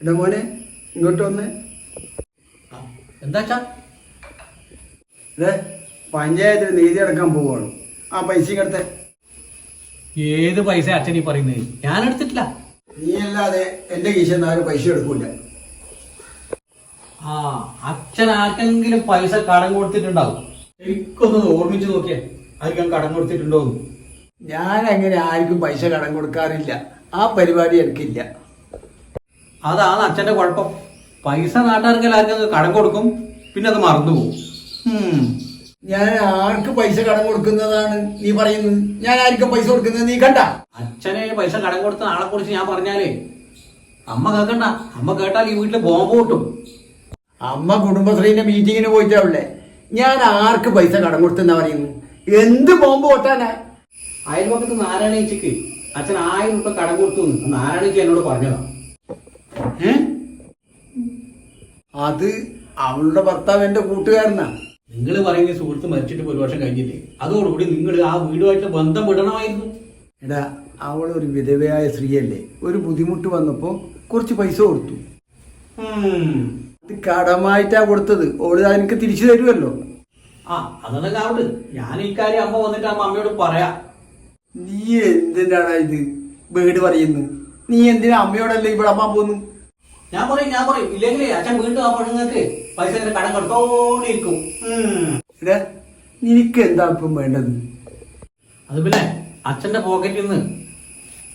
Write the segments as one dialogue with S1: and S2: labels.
S1: എന്താ മോനെ ഇങ്ങോട്ട് വന്ന്.
S2: എന്താച്ചാ
S1: ഇതേ പഞ്ചായത്തിൽ നീതി അടക്കാൻ പോവാണ്. ആ പൈസ എടുത്തേ
S2: ഏത് പൈസ അച്ഛൻ ഈ പറയുന്നത് ഞാൻ എടുത്തിട്ടില്ല.
S1: നീ അല്ലാതെ എന്റെ കീശന്ന് ആരും പൈസ എടുക്കൂല.
S2: ആ അച്ഛൻ ആർക്കെങ്കിലും പൈസ കടം കൊടുത്തിട്ടുണ്ടാവും. എനിക്കൊന്ന് ഓർമ്മിച്ച് നോക്കിയേ ആർക്കും കടം കൊടുത്തിട്ടുണ്ടോ
S1: ഞാൻ അങ്ങനെ ആർക്കും പൈസ കടം കൊടുക്കാറില്ല. ആ പരിപാടി എനിക്കില്ല.
S2: അതാണ് അച്ഛന്റെ കുഴപ്പം. പൈസ നാട്ടുകാർക്ക് എല്ലാവർക്കും കടം കൊടുക്കും പിന്നെ അത് മറന്നു പോകും.
S1: ഞാൻ ആർക്ക് പൈസ കടം കൊടുക്കുന്നതാണ് നീ പറയുന്നത്? ഞാൻ ആർക്കും പൈസ കൊടുക്കുന്നത്? നീ കണ്ട?
S2: അച്ഛനെ പൈസ കടം കൊടുത്ത ആളെ കുറിച്ച് ഞാൻ പറഞ്ഞാലേ അമ്മ കേൾക്കണ്ട അമ്മ കേട്ടാൽ ഈ വീട്ടിൽ ബോംബ് പൊട്ടും.
S1: അമ്മ കുടുംബശ്രീന്റെ മീറ്റിങ്ങിന് പോയിട്ടാവില്ലേ? ഞാൻ ആർക്ക് പൈസ കടം കൊടുത്തെന്നാ പറയുന്നു എന്ത് ബോംബ് പൊട്ടാനാ?
S2: അയൽപക്കത്ത് നാരായണേച്ചിക്ക് അച്ഛൻ ആയിരം രൂപ കടം കൊടുത്തു നാരായണേച്ചി എന്നോട് പറഞ്ഞതാ.
S1: അത് അവളുടെ ഭർത്താവ് എന്റെ കൂട്ടുകാരനാണ്
S2: നിങ്ങൾ പറയുന്ന സുഹൃത്ത് മരിച്ചിട്ട് ഒരു വർഷം കഴിഞ്ഞില്ലേ അതോടുകൂടി നിങ്ങൾ ആ വീടുമായിട്ട് ബന്ധം വിടണമായിരുന്നു.
S1: എടാ അവൾ ഒരു വിധവയായ സ്ത്രീയല്ലേ. ഒരു ബുദ്ധിമുട്ട് വന്നപ്പോ കുറച്ച് പൈസ കൊടുത്തു. അത് കടമായിട്ടാ കൊടുത്തത്. ഓൾ എനിക്ക് തിരിച്ചു തരുമല്ലോ
S2: ആ അതൊക്കെ ആവട്ടെ ഞാൻ ഇക്കാര്യം അമ്മ വന്നിട്ട് അമ്മ അമ്മയോട് പറയാ.
S1: നീ എന്തിനാണ് ഇത്? വീട് പറയുന്നു. നീ എന്തിനാ അമ്മയോടല്ലേ ഇവിടെ അമ്മ പോന്നു?
S2: ഞാൻ പറയും ഞാൻ പറയും. ഇല്ലെങ്കിൽ അച്ഛൻ വീണ്ടും ആ പെണ്ണുങ്ങൾക്ക് പൈസ ഇങ്ങനെ കടം കൊടുത്തോണ്ടിരിക്കും
S1: നിനക്ക് എന്താ ഇപ്പം വേണ്ടത്?
S2: അത് പിന്നെ അച്ഛന്റെ പോക്കറ്റിൽ നിന്ന്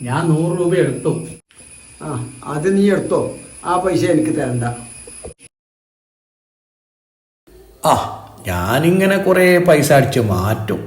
S2: ഞാൻ നൂറ് രൂപ എടുത്തു.
S1: ആ അത് നീ എടുത്തോ. ആ പൈസ എനിക്ക് തരണ്ട.
S3: ആ ഞാനിങ്ങനെ കുറേ പൈസ അടിച്ച് മാറ്റും.